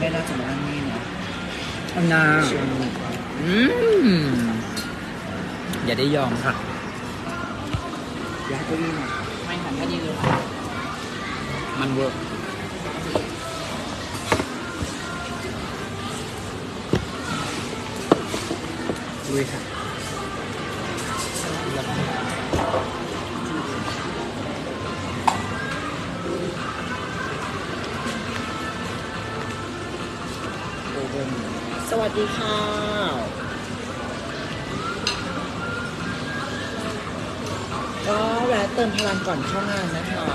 แม่น่าจะมานั่งนี่นะอันนาเชียงใหม่อืมอย่าได้ยอมค่ะย้ายเก้าอี้มาไม่หันแค่นี้เลยค่ะมันเวิร์กลุยค่ะ สดีค่ะ ก็แวะเติมพลังก่อนเข้างานนะคะ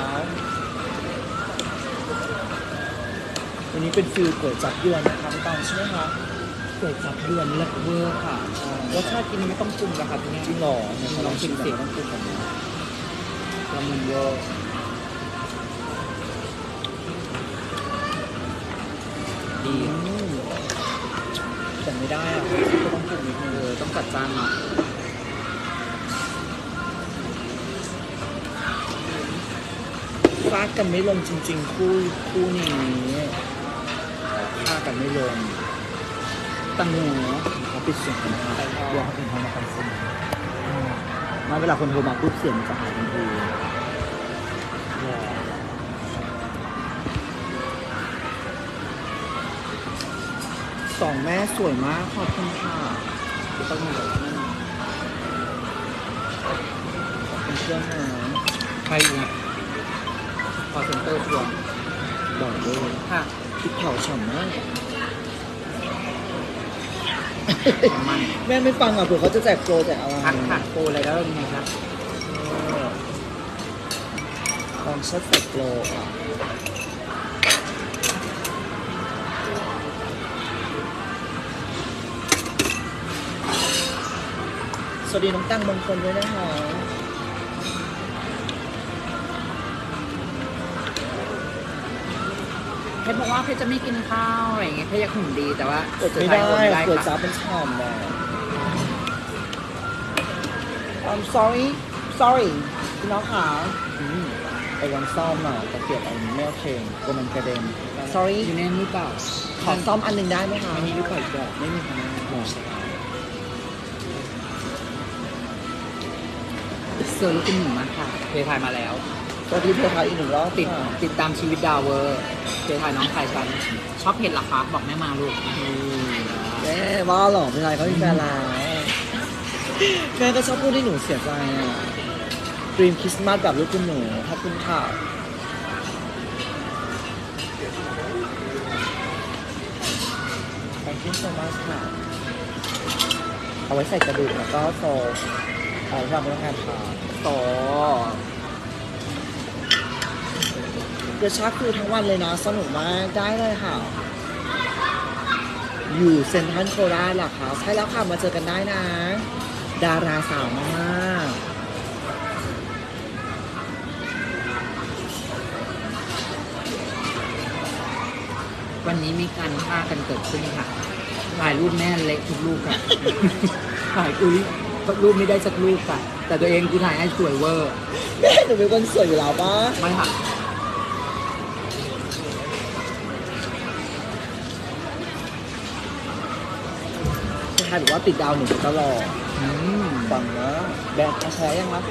วันนี้เป็นฟิลก๋วยจับยวนนะคะพี่ตองใช่ไหมคะก๋วยจับเดืนเลิศเวอร์ค่ะรสชาติกินไม่ต้องปรุงนะครับพี่จริงหรอเนี่ยลองชิมเสิต้องปรุงก่อนนะละมุนเวอร์ดีม ไม่ได้อะก็ต้องปรุงนิดนึงเออต้องจัดจานเนาะฟาดกันไม่ลงจริง ๆ คู่คู่นี้ฆ่ากันไม่ลงตังหูเขาปิดเสียงกันนะคะเดี๋ยวเขาเป็นเขามาคอนเสิร์ตมาเวลาคนโทรมาปุ๊บเสียงจะหายทันที องแม่สวยมาก ขอบคุณค่ะต้องหนูขอบคุณเครื่องนะใครอีกอะคอเซ็นเตอร์ทวงบอกเลยค่ะพริกเผาฉ่ำมากมันแม่ไม่ฟังอะเผื่อเขาจะแจกโปรแจกอะไรพักค่ะโปรอะไรแล้วมีครับลองชัดแจกโปรอะ วัสดีน้องตั้งมงคลด้วยนะคะเพชรบอกว่าเพชรจะไม่กินข้าวอะไรอย่างเงี้ยเพชรอยากหุ่นดีแต่ว่าอดจะไม่ใช้ได้หุ่นไม่ได้ก๋วยค่ะจั๊บเป็นฉ่ำอะ I'm sorry sorry พี่น้องขาอืมไอ้วันซ่อมอะตะเกียบอันไม่โอเคกลัวมันกระเด็น sorry อยู่ในนี้หรือเปล่าขอซ่อมอันหนึ่งได้ไหมคะ อันนี้หรือเปล่าจ้ะไม่มีค่ะ เซอร์ลูกคุณหนุ่มมากค่ะ เพทายมาแล้วสวัสดีเพื่อนไทยอีกหนึ่งรอบติดค่ะติดตามชีวิตดาวเวอร์ เพทายน้องชายฉัน ชอบเผ็ดเหรอคะ บอกแม่มาลูกแม่ว่าหรอเพื่อนไทยเขามีแฟนแล้วแม่ก็ชอบพูดให้หนูเสียใจอะดรีมคริสต์มาสแบบลูกคุณหนูขอบคุณค่ะ Thank you so much ค่ะ เอาไว้ใส่กระดูกแล้วก็โซ เอาไว้ทำพนักงานทานต่อเดี๋ยวชักคือทั้งวันเลยนะ สนุกมากได้เลยค่ะ อยู่เซ็นทรัลโคราชหรอคะใช่แล้วค่ะ มาเจอกันได้นะ ดาราสาวมากวันนี้มีการฆ่ากันเกิดขึ้นค่ะ ถ่ายรูปแม่เล็กทุกรูปค่ะ ถ่ายอุ้ย รูปไม่ได้สักรูปค่ะ แต่ตัวเองคือถ่ายให้สวยเวอร์แม่หนูเป็นคนสวยอยู่แล้วปะไม่ค่ะใครบอกว่าติดดาวหนูตลอดอืมฟังนะแบกมาแชร์ยังวะ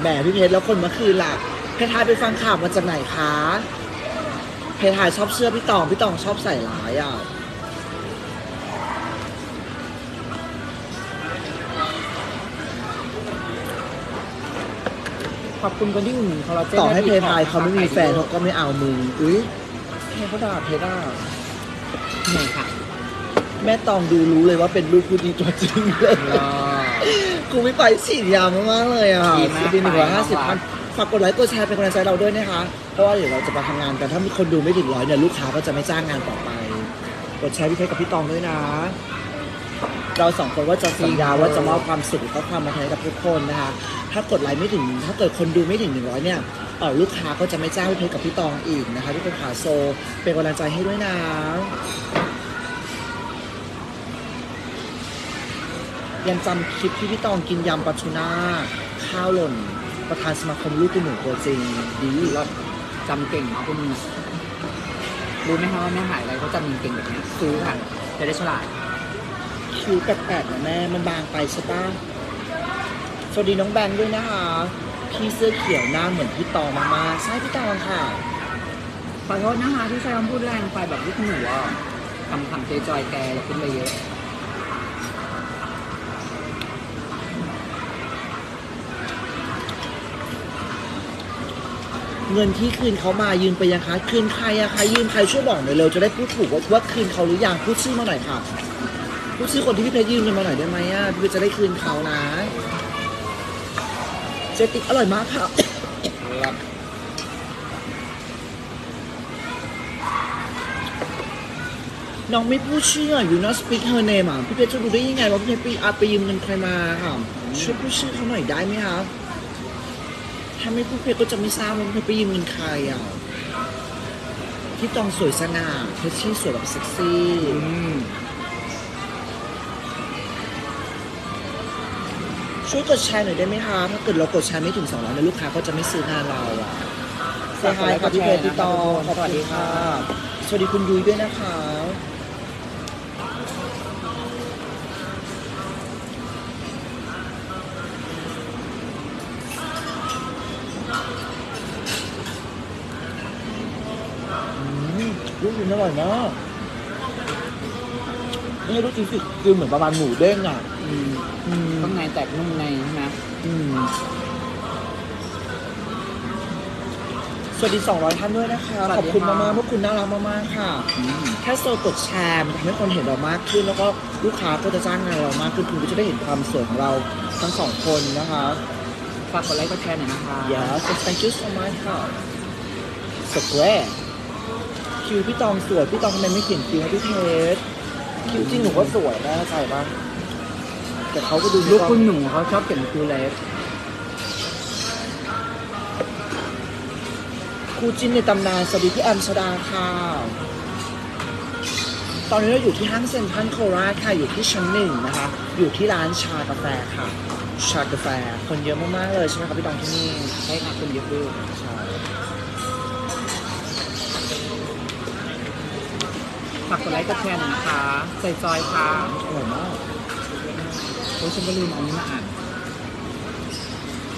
แหมพี่เพชรแล้วคนเมื่อคืนล่ะ เพชรทายไปฟังข่าวมาจากไหนคะ เพทายชอบเชื่อพี่ตอง พี่ตองชอบใส่ร้ายอะ ขอบคุณคนที่อุ่นนเขาเราเจนต่อให้เพและทายขเขาไม่มีแฟนขเขาก็ไม่เอามึง อุ้ยเพเขาด่าเพด่าเหนื่อยค่ะแม่ตองดูรู้เลยว่าเป็นลูกผู้ดีตัวจริงเลยรอกูไม่ไปฉีดยามากๆเลยอะดีมากดีหนึ่งร้อยห้าสิบไปพัน ฝากกดไลค์กดแชร์เป็นกำลังใจเราด้วยนะคะเพราะว่าเดี๋ยวเราจะมาทำงานกันถ้ามีคนดูไม่ถึงร้อยเนี่ยลูกค้าก็จะไม่จ้างงานต่อไป กดแชร์พี่เพชรกับพี่ตองด้วยนะ เราสองคนว่าจะสัญญาว่าจะมอบความสุขและความบันเทิงให้กับทุกคนนะคะ ถ้ากดไลค์ไม่ถึง ถ้าเกิดคนดูไม่ถึงหนึ่งร้อยเนี่ยเออลูกค้าก็จะไม่จ้างพี่เพชรกับพี่ตองอีกนะคะที่เป็นขาโซ เป็นกำลังใจให้ด้วยนะยังจำคลิปที่พี่ตองกินยำปลาทูน่าข้าวหล่น ประธานสมาคมลูกคุณหนูตัวจริงดีรถจำเก่งเอาพวกมึงอะรู้ไหมคะว่าแม่หายอะไรเขาจำเก่งแบบเนี้ยซื้อค่ะจะได้ฉลาดคิ้วแปลกๆนะแม่มันบางไปใช่ปะสวัสดีน้องแบงค์ด้วยนะคะพี่เสื้อเขียวหน้าเหมือนพี่ตองมากๆใช่พี่ตองค่ะขอโทษนะคะที่ใช้คำพูดแรงไปแบบลูกหนูอะคำคำๆจอยแกอย่าขึ้นไปเยอะ เงินที่คืนเขามายืมไปยังคะคืนใครอะคะยืมใครช่วยบอกหน่อยเร็วจะได้พูดถูกว่าว่าคืนเขาหรือยังพูดชื่อมาหน่อยค่ะพูดชื่อคนที่พี่เพชรยืมเงินมาหน่อยได้ไหมอะพี่เพชรจะได้คืนเขานะเจติกอร่อยมากค่ะน้องไม่พูดชื่ออยู่นะ speak her name อะพี่เพชรจะรู้ได้ยังไงว่าพี่เพชรไปอาไปยืมเงินใครมาค่ะช่วยพูดชื่อเขาหน่อยได้ไหมคะ ถ้าไม่พูดเพชรก็จะไม่ทราบว่าพี่เพชรไปยืมเงินใครอะพี่ตองสวยสง่าเพชรชี่สวยแบบเซ็กซี่อืมช่วยกดแชร์หน่อยได้ไหมคะ ถ้าเกิดเรากดแชร์ไม่ถึง200นะลูกค้าก็จะไม่ซื้องานเราอะสวัสดีค่ะพี่เพชรพี่ตองขอบคุณค่ะ สวัสดีคุณยุ้ยด้วยนะคะ ร่อยมากไม่ใช่ลูกชิ้นสิคือเหมือนประมาณหมูเด้งอะอืมอืมข้างในแตกนุ่มในใช่ไหมอืมสวัสดี 200 ท่านด้วยนะคะ ขอบคุณมากๆพวกคุณน่ารักมากๆค่ะอืมแค่โซกดแชร์มันทำให้คนเห็นเรามากขึ้น แล้วก็ลูกค้าก็จะจ้างงานเรามากขึ้น คุณก็จะได้เห็นความสวยของเราทั้งสองคนนะคะ ฝากกดไลค์กดแชร์หน่อยนะคะ Yes thank you so much ค่ะ Square คิวพี่ตองสวยพี่ตองทำไมไม่เขียนคิวให้พี่เพชรคิวจริงหนูก็สวยนะใช่ปะแต่เขาก็ดูลูกคุณหนูเขาชอบเขียนคิวเล็กครูจินในตำนานสวัสดีพี่แอมชดาค่ะ ตอนนี้เราอยู่ที่ห้างเซ็นทรัลโคราชค่ะ อยู่ที่ชั้นหนึ่งนะคะ อยู่ที่ร้านชากาแฟค่ะ ชากาแฟ คนเยอะมากๆเลยใช่ไหมครับพี่ตองที่นี่ ใช่ค่ะคุณเยอะด้วยใช่ ฝากกดไลค์กดแชร์หน่อยนะคะใส่จอยค่ะอร่อยมากโอ้ยฉันก็ลืมเอานี้มาอ่าน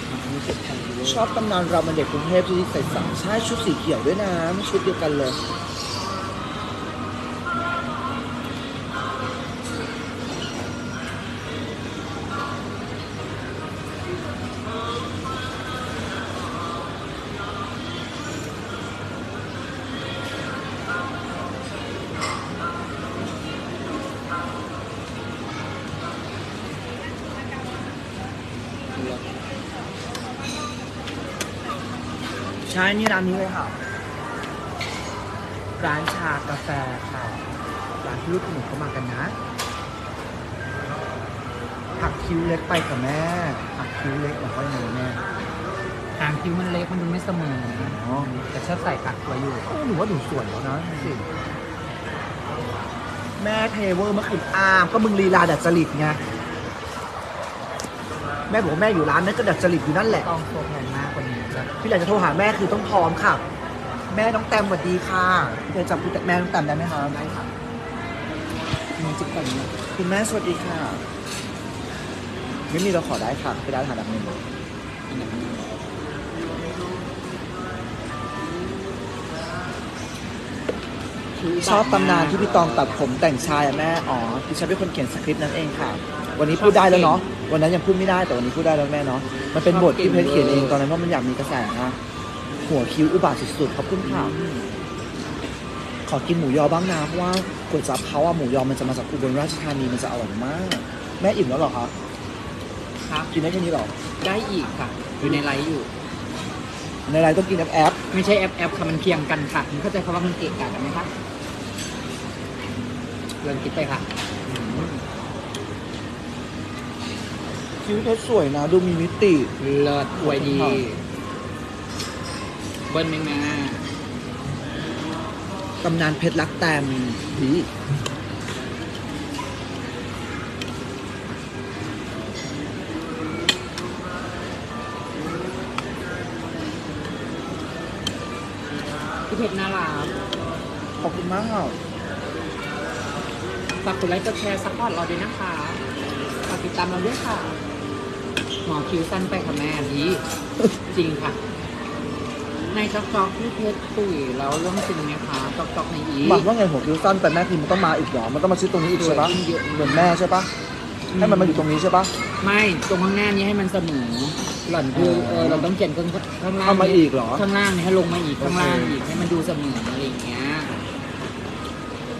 อันนี้เก็บทันดูชอบตำนานเรามันเด็กกรุงเทพที่ใส่สามใช่ชุดสีเขียวด้วยนะไม่ชุดเดียวกันเลย ใช่นี่ร้านนี้เลยค่ะ ร้านชากาแฟค่ะ ร้านที่ลูกหนูเขามากันนะหักคิ้วเล็กไปกับแม่หักคิ้วเล็กหรือว่ายังไงแม่หางคิ้วมันเล็กมันดูไม่เสมออ๋อแต่ชอบใส่ปักไว้อยู่เออหนูว่าหนูสวยแล้วนะดูสิแม่เทเวอร์เมื่อคืนอ้ามก็มึงลีลาดัดจริตไงแม่บอกว่าแม่อยู่ร้านนั้นก็ดัดจริตอยู่นั่นแหละ ต้องโชว์แพงมากกว่านี้แล้ว พี่หลังจะโทรหาแม่คือต้องพร้อมค่ะ แม่น้องแตมสวัสดีค่ะพี่เคยจำพี่แม่น้องแตมได้ไหมคะได้ค่ะมีจิ๊กแต่งเนี่ยคุณแม่สวัสดีค่ะ ไม่มีเราขอได้ค่ะไปร้านอาหารดับหนึ่งชอบตำนานที่พี่ตองตัดผมแต่งชายอะแม่ อ๋อพี่ฉันเป็นคนเขียนสคริปต์นั่นเองค่ะ วันนี้พูดได้แล้วเนาะวันนั้นยังพูดไม่ได้แต่วันนี้พูดได้แล้วแม่เนาะมันเป็นบทที่เพชรเขียนเองตอนนั้นเพราะมันอยากมีกระแสนะหัวคิ้วอุบาทสุดๆขอบคุณค่ะขอกินหมูยอบ้างนะเพราะว่าก๋วยจั๊บเขาอะหมูยอมันจะมาจากอุบลราชธานีมันจะอร่อยมาก แม่อิ่มแล้วเหรอคะครับกินได้แค่นี้เหรอได้อีกค่ะ อยู่ในไลฟ์อยู่ ในไลน์ต้องกินแอปแอปไม่ใช่แอปแอปค่ะมันเคียงกันค่ะคุณเข้าใจคำว่ามันเกะกะกันไหมคะเริ่มคิดไปค่ะิตเพชรสวยนะ ดูมีมิติ เลิศอวยดีเบิ้ลแม่งนะตำนานเพชรรักแตมนี่เพชรน่ารักขอบคุณมากครับฝากกดไลค์กดแชร์ซัพพอร์ตเราด้วยนะคะฝากติดตามเราด้วยค่ะ หมอคิวสั้นไปค่ะแม่ดีจริงค่ะ ในจ๊อกจ๊อกที่เพชรปุ๋ยแล้วเรื่องจริงไหมคะจ๊อกจ๊อกในอีหมักว่าไงหัวคิ้วสั้นแต่แม่พิมพ์มันต้องมาอีกเหรอมันต้องมาชิ้ตรงนี้อีกใช่ปะเยอะเหมือนแม่ใช่ปะให้มันมาอยู่ตรงนี้ใช่ปะไม่ตรงข้างหน้านี้ให้มันเสมอหล่อนคือเออเราต้องเขียนข้างข้างล่างเอามาอีกเหรอข้างล่างนี่ให้ลงมาอีกข้างล่างโอเคอีกให้มันดูเสมออะไรอย่างเงี้ย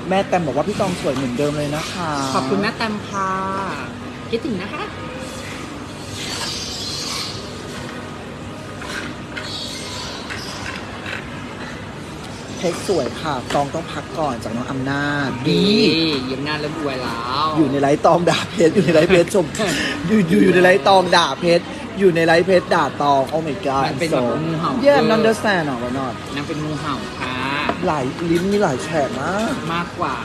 แม่แต้มบอกว่าพี่ตองสวยเหมือนเดิมเลยนะคะ ขอบคุณแม่แตมค่ะ คิดถึงนะคะ เพชรสวยค่ะตองต้องพักก่อนจากน้องอำนาจดีเยี่ยมหน้าเริ่มอวยแล้วอยู่ในไลฟ์ตองด่าเพชรอยู่ในไลฟ์เพชรชมอยู่อยู่อยู่ในไลฟ์ตองด่าเพชรอยู่ในไลฟ์เพชรด่าตองโอ้ my god มันเป็นแบบงูเห่าเย่ yeah understand หรอวะนอดนางเป็นงูเห่าค่ะหลายลิ้นมีหลายแฉกมากมากกว่า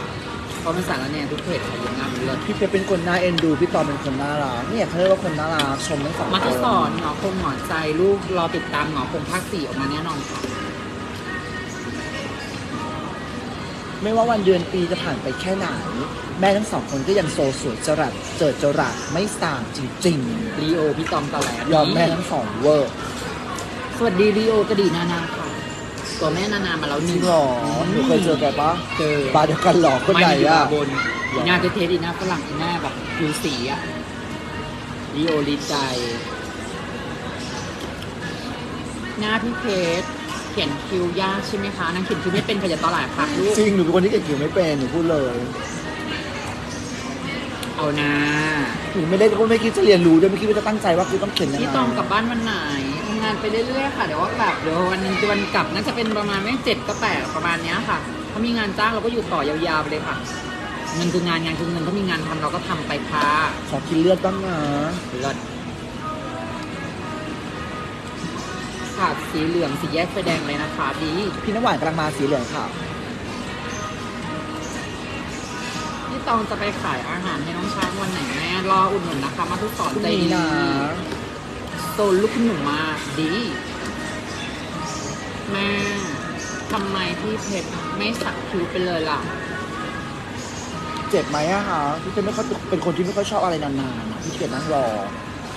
เพราะมันสารแหน่ทุกเพจค่ะยังงามเลือดพี่เพชรเป็นคนน่าเอ็นดูพี่ตองเป็นคนน่ารักเนี่ยเขาเรียกว่าคนน่ารักชมทั้งสองมาคทดนสอนหงอคงหงอใจลูกรอติดตามหงอคงภาคสี่ออกมาแน่นอนค่ะ ไม่ว่าวันเดือนปีจะผ่านไปแค่ไหน แม่ทั้งสองคนก็ยังโซสวยจรัสเจิดจรัสไม่ส่างจริงลีโอพี่ตอมตะแหลๆ ยอมแม่ทั้งสองเวอร์ สวัสดีลีโอกระดีนานาค่ะตัวแม่นานามาแล้วจนี่ริงเหรอหนูเคยเจอแกปะเจอบาร์เดียวกันเหรอคนใหญ่ไม่ได้อะยู่บนอีหน้าเทสๆอีหน้าฝรั่งอีหน้าแบบผิวสีอะลีโอลีใจ หน้าพี่เพชรเขียนคิวยากใช่ไหมคะนางเขียนคิวไม่เป็นขยันต่อหลายพักลูกจริงหนูเป็นคนที่เก่งเขียวไม่เป็นหนูพูดเลยเอานะหนูไม่ได้ก็ไม่คิดจะเรียนรู้ด้วยไม่คิดว่าจะตั้งใจว่าคือต้องเขียนยังไงพี่ตองกลับบ้านวันไหนทำงานไปเรื่อยๆค่ะเดี๋ยวว่าแบบเดี๋ยววันหนึงวันกลับน่าจะเป็นประมาณไม่เจ็ดก็แปดประมาณเนี้ยค่ะถ้ามีงานจ้างเราก็อยู่ต่อยาวๆไปเลยค่ะเงินคืองานงานคือเงินถ้ามีงานทำเราก็ทำไปค่ะขอกินเลือดบ้างนะเลิศขาดสีเหลืองสีแยกไฟแดงเลยนะคะดีพี่น้ำหวานกำลังมาสีเหลืองค่ะ พี่ตองจะไปขายอาหารให้น้องช้างวันไหนแม่รออุดหนุนนะคะ มาทุกสอนพรุ่งใจนี้ดีนะโซนลูกคุณหนูมาดีแม่ทำไมพี่เพชรไม่สักคิ้วไปเลยล่ะ เจ็บไหมอะคะพี่เป็นไม่ค่อยเป็นคนที่ไม่ค่อยชอบอะไรนานๆอะพี่เกียจนั่งรอ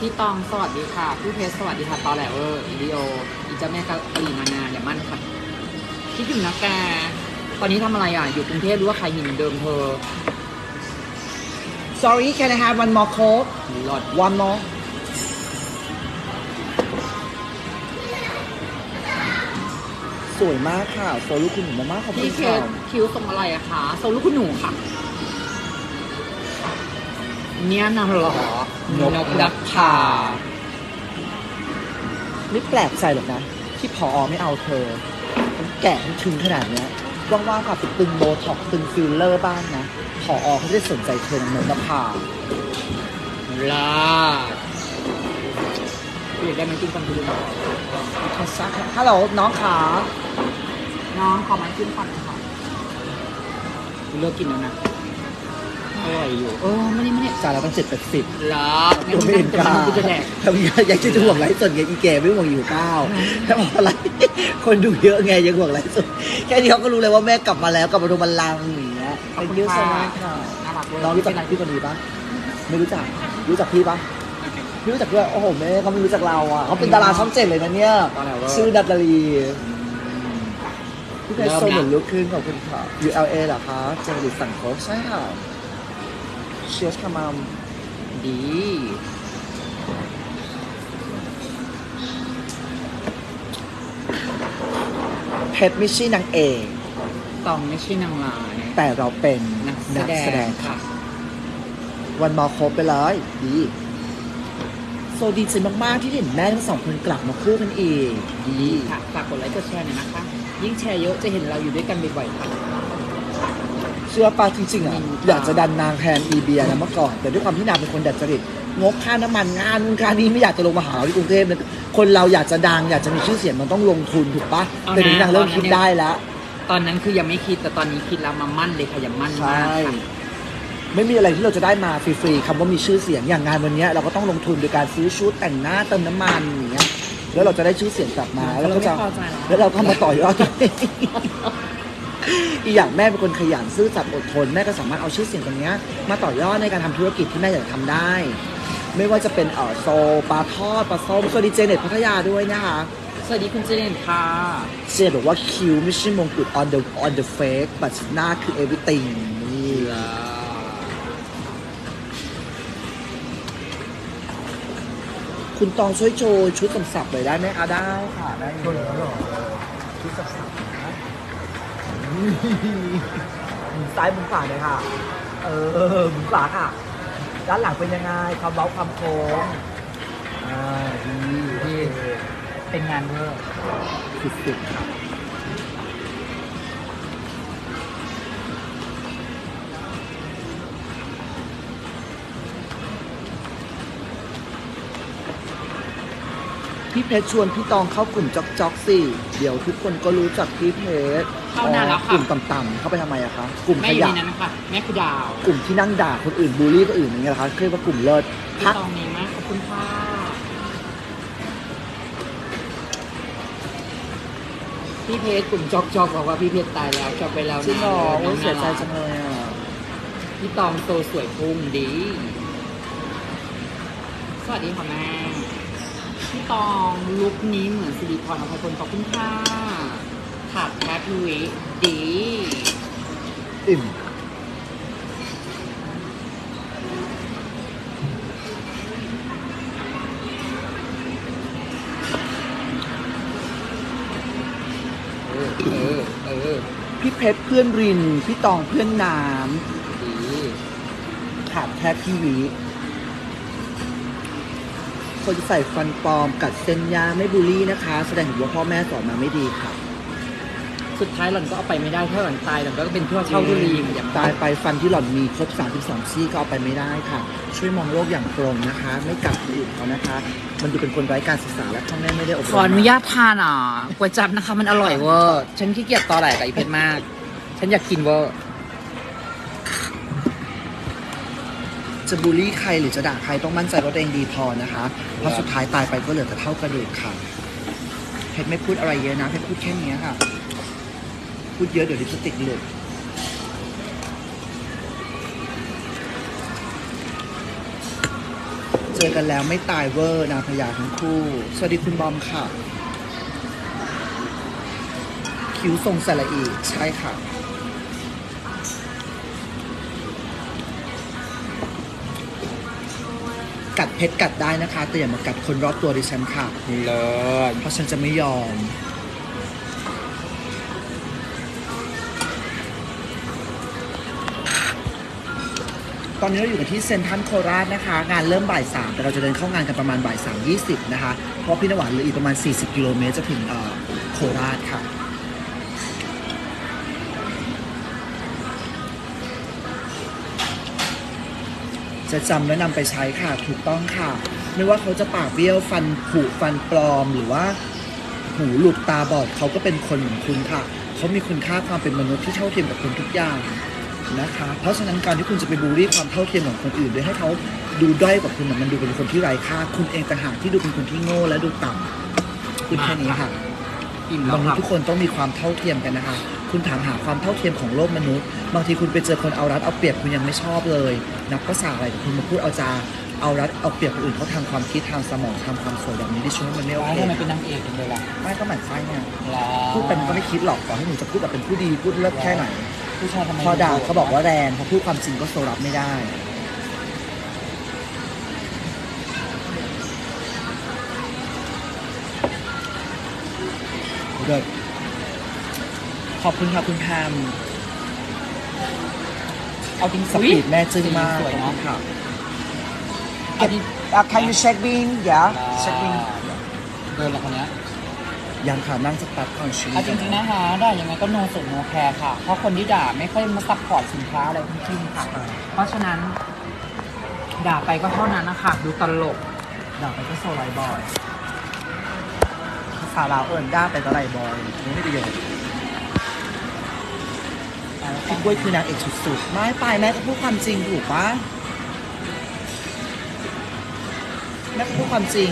พี่ตองสวัสดีค่ะ พี่เพชรสวัสดีค่ะตอแหลเวอร์อีดีโออีเจ้าแม่กะหรี่นานาอย่ามั่นค่ะคิดถึงนะแกตอนนี้ทำอะไรอะ อยู่กรุงเทพหรือว่าใครหินเดิมเธอ sorry can I have one more coke หลอด one more สวยมากค่ะโซลูกคุณหนูมากๆขอบคุพี่ณเพค่ะชรคิ้วทรงอะไรอะคะทรงลูกคุณหนูค่ะ เนี่ยนะเหรอนกดักพาไม่แปลกใจหรอกนะ ที่พอไม่เอาเธอมันแก่มันถึงขนาดเนี้ยว่างๆกับไปตึงโบท็อกซ์ตึงฟิลเลอร์บ้างนะพอเขาจะได้สนใจเธอเหมือนนภาลาดพี่อยากได้มันกินฟันคุณฮัลโหลน้องขา น้องขอไม้ขึ้นฟันค่ะเลิกกินแล้วนะ อร่อยอยู่ เออไม่ได้ไม่ได้จ่ายเราตั้งเจ็ดแปดสิบลาดตัวไม่เห็นกล้ากูจะแดกทำไงอยากจะห่วงไลฟ์สดไงอีแก่ไม่ห่วงอยู่ก้าวถ้าบอกอะไรคนดูเยอะไงยังห่วงไลฟ์สดแค่นี้เขาก็รู้เลยว่าแม่กลับมาแล้วกลับมาดูบัลลังก์อย่างเงี้ยขอบเป็นคุณยูสค่ะมากค่ะน่ารักเลยน้องรู้จักพี่คนนี้ปะไม่รู้จักรู้จักพี่ปะไม่รู้จักด้วยโอ้โหแม่เขาไม่รู้จักเราอะเขาเป็นดาราช่องเจ็ดเลยนะเนี่ยตอนไหนวะชื่อดัตตาลีพี่เพชรโซเหมือนลุกขึ้นขอบคุณค่ะ ULA เหรอคะเจอริตสั่งโค้ชใช่ค่ะ เชียร์ค่ะมัมดีเพชรไม่ใช่นางเอกตองไม่ใช่นางร้าย แต่เราเป็นนักนักแสแสดดงงค่ะค่ะ วันมอครบไปเลยดีโซดีใจมาก ๆ ที่เห็นแม่ทั้งสองคนกลับมาคู่กันอีกดีค่ะฝากกดไลค์กดแชร์หน่อยนะคะ ยิ่งแชร์เยอะจะเห็นเราอยู่ด้วยกันบ่อยๆค่ะ เชื่อปาจริงๆอะอืมอยากจะดันนางแทนอีเบียนะเมื่อก่อน แต่ด้วยความที่นางเป็นคนดัดจริตงกค่าน้ำมันงานนู่นค่านี้ไม่อยากจะลงมาหาเราที่กรุงเทพนะคนเราอยากจะดังอยากจะมีชื่อเสียงมันต้องลงทุนถูกปะแต่เดี๋ยวนี้นางเริ่มคิดได้แล้วตอนนั้นคือยังไม่คิดแต่ตอนนี้คิดแล้วมามั่นเลยค่ะอย่ามั่นใชมาก่ค่ะไม่มีอะไรที่เราจะได้มาฟรีๆคำว่ามีชื่อเสียงอย่างงานวันเนี้ยเราก็ต้องลงทุนโดยการซื้อชุดแต่งหน้าเติมน้ำมันอย่างเงี้ยแล้วเราจะได้ชื่อเสียงกลับมาอ่าแล้วก็จะเราไม่พอใจแล้วแล้วเราก็มาต่อยอด อีกอย่างแม่เป็นคนขยันซื่อสัตย์อดทน แม่ก็สามารถเอาชื่อเสียงตรงเนี้ยมาต่อยอดในการทำธุรกิจที่แม่อยากทำได้ ไม่ว่าจะเป็นเออโซปลาทอดปลาส้มสวัสดีเจเน็ตพัทยาด้วยนะคะสวัสดีคุณเจเนนค่ะเจเน็ตบอกว่าคิวไม่ใช่มงกุฎ on the on the fake but หน้าคือ everything นี่คุณตองช่วยโชว์ชุดสำสับเลยได้ไหมคะได้ค่ะได้เลยชุดสำสับนะหมุน ซ้ายหมุนขวาเลยค่ะ เออหมุนขวาค่ะ ด้านหลังเป็นยังไงความเบ้าความโค้งอ่าดีดีเป็นงานเวอร์สุดๆครับ พี่เพชรชวนพี่ตองเข้ากลุ่มจ๊อกจ๊อกสิเดี๋ยวทุกคนก็รู้จักพี่เพชรเข้านานแล้วกค่ะลุ่มต่ำๆเข้าไปทำไมอะคะกลุ่มแม่ขอยู่ยะในนั้นนะคะแม่คือดาวกลุ่มที่นั่งด่าคนอื่นบูลลี่คนอื่นอย่างเงี้ยเหรอคะเรียกว่ากลุ่มเลิศพี่พักตองนี้มากขอบคุณค่ะพี่เพชรกลุ่มจอกจอกบอกว่าพี่เพชรตายแล้วจบไปแล้วนะจริงเหรอน้โอ้อยเสียใจน่ารักจังเลยอะพี่ตองโตสวยพุ่งดี สวัสดีค่ะแม่ พี่ตองลุคนี้เหมือนสิริพรอภัยพลขอบคุณค่ะขาดแคปวิดีอิ่มเออเออ เออ พี่เพชรเพื่อนริน พี่ตองเพื่อนน้ดีำขาดแค่พี่วิ คนใส่ฟันปลอมกัดเส้นยาไม่บูลลี่นะคะ แสดงถึงว่าพ่อแม่สอนมาไม่ดีค่ะ สุดท้ายหล่อนก็เอาไปไม่ได้ถ้าหล่อนตายหล่อนก็เป็นพวกเช่าทุลีอย่างตายไปฟันที่หล่อนมีครบ 32 ซี่ก็เอาไปไม่ได้ค่ะ ช่วยมองโลกอย่างตรงนะคะ ไม่กัดคนอื่นเขานะคะ มันดูเป็นคนไร้การศึกษาและพ่อแม่ไม่ได้อบรมขออนุญาตทานอะก๋วยจับนะคะ มันอร่อยเวอร์ฉันขี้เกียจตอแหลกับอีเพชรมาก ฉันอยากกินเวอร์ จะบูลลี่ใครหรือจะด่าใครต้องมั่นใจว่าตัวเองดีพอนะคะเพราะสุดท้ายตายไปก็เหลือแต่เท่ากระดูกค่ะเพชรไม่พูดอะไรเยอะนะเพชรพูดแค่นี้ค่ะ พูดเยอะเดี๋ยวลิปสติกหลุดเจอกันแล้วไม่ตายเวอร์นางพญาทั้งคู่ สวัสดีคุณบอมค่ะ คิ้วทรงสระอีใช่ค่ะ กัดเพชรกัดได้นะคะ แต่อย่ามากัดคนรอบตัวดิฉันค่ะ เลิศเพราะฉันจะไม่ยอม ตอนนี้เราอยู่กันที่เซ็นทรัลโคราชนะคะ งานเริ่มบ่ายสามแต่เราจะเดินเข้างานกันประมาณบ่ายสามยี่สิบนะคะ เพราะพี่นวัดเหลืออีกประมาณ 40 กิโลเมตรจะถึงเอ่อโคราชค่ะ จะจำและนำไปใช้ค่ะถูกต้องค่ะ ไม่ว่าเขาจะปากเบี้ยวฟันผุฟันปลอมหรือว่าหูหลุดตาบอดเขาก็เป็นคนเหมือนคุณค่ะ เขามีคุณค่าความเป็นมนุษย์ที่เท่าเทียมกับคุณทุกอย่างนะคะ เพราะฉะนั้นการที่คุณจะไปบูลลี่ความเท่าเทียมของคนอื่นโดยให้เขาดูด้อยกว่าคุณน่ะมันดูเป็นคนที่ไร้ค่า คุณเองต่างหากที่ดูเป็นคนที่โง่และดูต่ำคุณแค่นี้ค่ะอิ่มแล้มวนุคษรับย์ทุกคนต้องมีความเท่าเทียมกันนะคะ คุณถามหาความเท่าเทียมของโลกมนุษย์ บางทีคุณไปเจอคนเอารัดเอาเปรียบคุณยังไม่ชอบเลย นับภาษาอะไรแต่คุณมาพูดเอาจาเอารัดเอาเปรียบคนอื่นเขาทางความคิดทางสมองทางความสวยแบบนี้ดิฉันว่ามันไม่โอว้าวเคทำไมเป็นนางเอกจังเลยล่ะไม่ก็หมั่นไส้เนี่ยหรอพูดไปมันก็ไม่คิดหรอกต่อให้หนูจะพูดแบบเป็นผู้ดีพูดเลิศแค่ไหนผู้ชายทำไมพอด่าเขาบอกว่าแรงพอพูดความจริงก็โซรับไม่ได้เลิศ ขอบคุณค่ะคุณแพมเอาจริงสปีดแม่จึ้งมากสวยเนาะค่ะ เอาจริง Uh, can you check in yeah check in เดินละคนเนี้ยยังค่ะนั่งสตาร์ทก่อนชีวิเอาจริงๆนะคะด่ายังไงก็โนสุดโนแคร์ค่ะ เพราะคนที่ด่าไม่ค่อยมาซัพพอร์ตสินค้าอะไรทั้งสิ้นค่ะ เพราะฉะนั้น ด่าไปก็เท่านั้นนะคะดูตลก ด่าไปก็โซไลบอย ภาษาลาวเอิญด่าไปก็ไรบอยไม่ได้ประโยชน์ พี่กล้วยคือนางเอกสุดๆ ไม่ไปแม่ก็พูดความจริงถูกปะแม่ก็พูดความจริง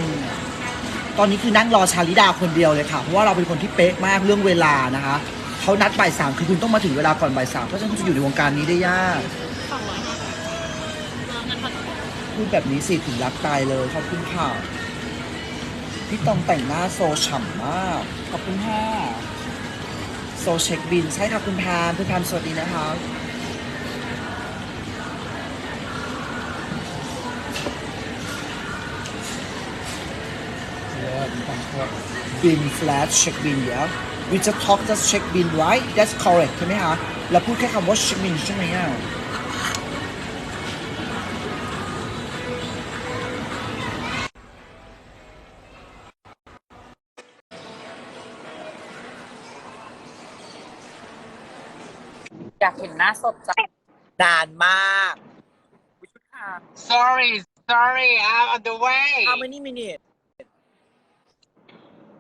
ตอนนี้คือนั่งรอชาลิดาคนเดียวเลยค่ะ เพราะว่าเราเป็นคนที่เป๊ะมากเรื่องเวลานะคะเขานัดบ่ายสามคือคุณต้องมาถึงเวลาก่อนบ่ายสามเพราะฉะนั้นคุณจะอยู่ในวงการนี้ได้ยากสองร้อยห้าสิบเงินพันพูดแบบนี้สิถึงรักตายเลยขอบคุณค่ะพี่ตองแต่งหน้าโซฉ่ำมากขอบคุณค่ะ เช็คบิน ใช่ค่ะคุณพามคุณพามสวัสดีนะคะ bin slash check bin yeah we just talk just check bin right that's correct ใช่ไหมคะเราพูดแค่คำว่า check bin ใช่ไหมอะ อยากเห็นหน้าสดจังนานมาก ค่ะ Sorry, sorry, I'm on the way. how many minutes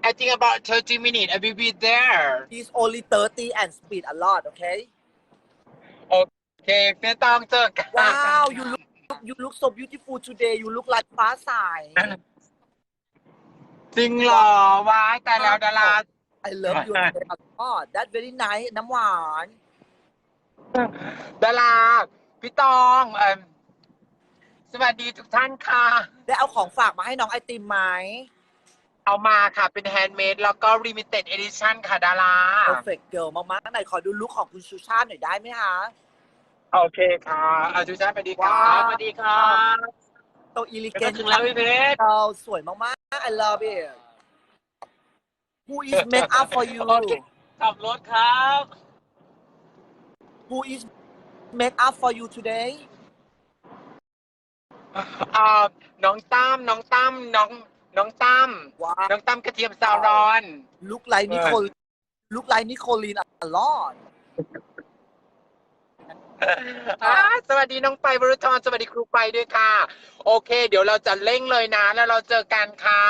I think about 30 minutes. I will be there. is only 30 and speed a lot okay โอเคไม่ต้องเจอกัน wow you look you look so beautiful today you look like ฟ้าใสจริงเหรอว้ายแต่แล้วดารา I love you today a lot that's very nice น้ำหวาน ดาราพี่ตองเอิ่มสวัสดีทุกท่านค่ะ ได้เอาของฝากมาให้น้องไอติมไหมเอามาค่ะเป็นแฮนด์เมดแล้วก็ limited edition ค่ะดารา perfect girl มากๆไหนขอดูลุคของคุณชูชาติหน่อยได้ไหมคะ โอเคค่ะอาจุชาติสวัสดีค่ะว้าว สวัสดีค่ะโตอีลิเกก็นถึงแล้วพี่เพชร เราสวยมากๆ I love it Who is make up for you โอเคขับรถครับ Who is make up for you today อ่าน้องตั้มน้องตั้มน้องน้องตั้มว้าวน้องตั้มกระเทียมซาวรอน look like Nicole look like Nicoline a lot อ่าสวัสดีน้องไปบรุทรสวัสดีครูไปด้วยค่ะ โอเค เดี๋ยวเราจะเร่งเลยนะ แล้วเราเจอกันค่ะ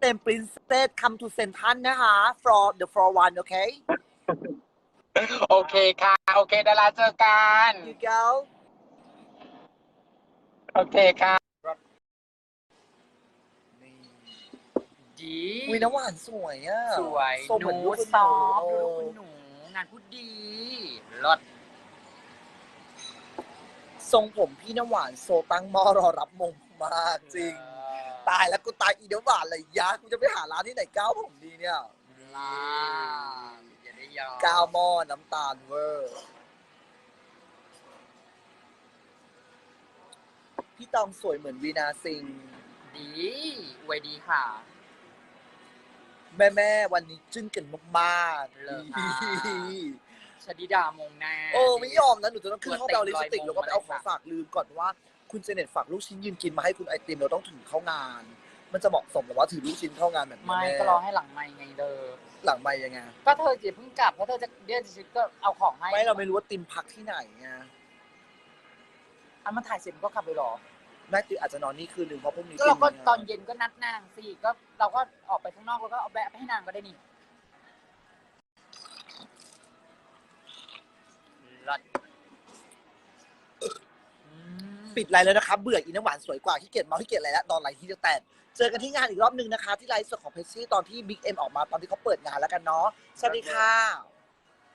เต็ม princess come to Central นะคะ for the floor one okay โอเคค่ะ โอเคดาราเจอกัน you go โอเคค่ะ ดี วิน้ำหวานสวยอะสวยทรงเหมือนหลูนูกคุณซอฟหดูนูลูกคุณหนู งานพูดดีรถทรงผมพี่น้ำหวานโซตั้งหม้อรอรับมงมากจริง ตายแล้วกูตายอีน้ำหวานเลยยะกูจะไปหาร้านที่ไหนก้าวผมดีเนี่ย ลาอ ย่าได้ยอมก้าวหม้อน้ำตาลเวอร์ พี่ตองสวยเหมือนวีนาซิง ดีอวยดีค่ะ แม่แม่ๆวันนี้จึ้งกันมากเลิศๆมากชดิดามงหน้า โอ้ไม่ยอมนะ หนูจะต้องขึ้นห้องไปเอาลิปสติกตัวเต็งแล้วก็ไปเอาขลอองยมงฝากลืมก่อนว่า คุณเจเน็ตฝากลูกชิ้นยืนกินมาให้คุณไอติมเราต้องถือเข้างาน มันจะเหมาะสมหรือว่าถือลูกชิ้นเข้างานแบบนี้ไม่แม่ก็รอให้หลังไม่ไงเด้อ หลังไม่ยังไงก็เธอจะเพิ่งกลับเพราะเธอจะเดี๋ยวจะก็เอาของให้ไม่เราไม่รู้ว่าติมพักที่ไหนไงอะมันถ่ายเสร็จมันก็ขับไปหรอแม่ติมอาจจะนอนนี่คืนหนึ่งเพราะพรุ่งนี้ก็เราก็ติมมีงตอนเย็นก็นัดนางสิก็เราก็ออกไปข้างนอกแล้วก็เอาแบะไปให้นางก็ได้นี่รถอืมปิดไลน์แล้วนะครับ เบื่ออีน้ำหวานสวยกว่าขี้เกียจเมาขี้เกียจอะไรแล้วนอนไหลที่จะแตก เจอกันที่งานอีกรอบหนึ่งนะคะ ที่ไลฟ์สดของเพชซี่ตอนที่บิ๊กเอ็มออกมาตอนที่เขาเปิดงานแล้วกันเนาะสวัสดีค่ะ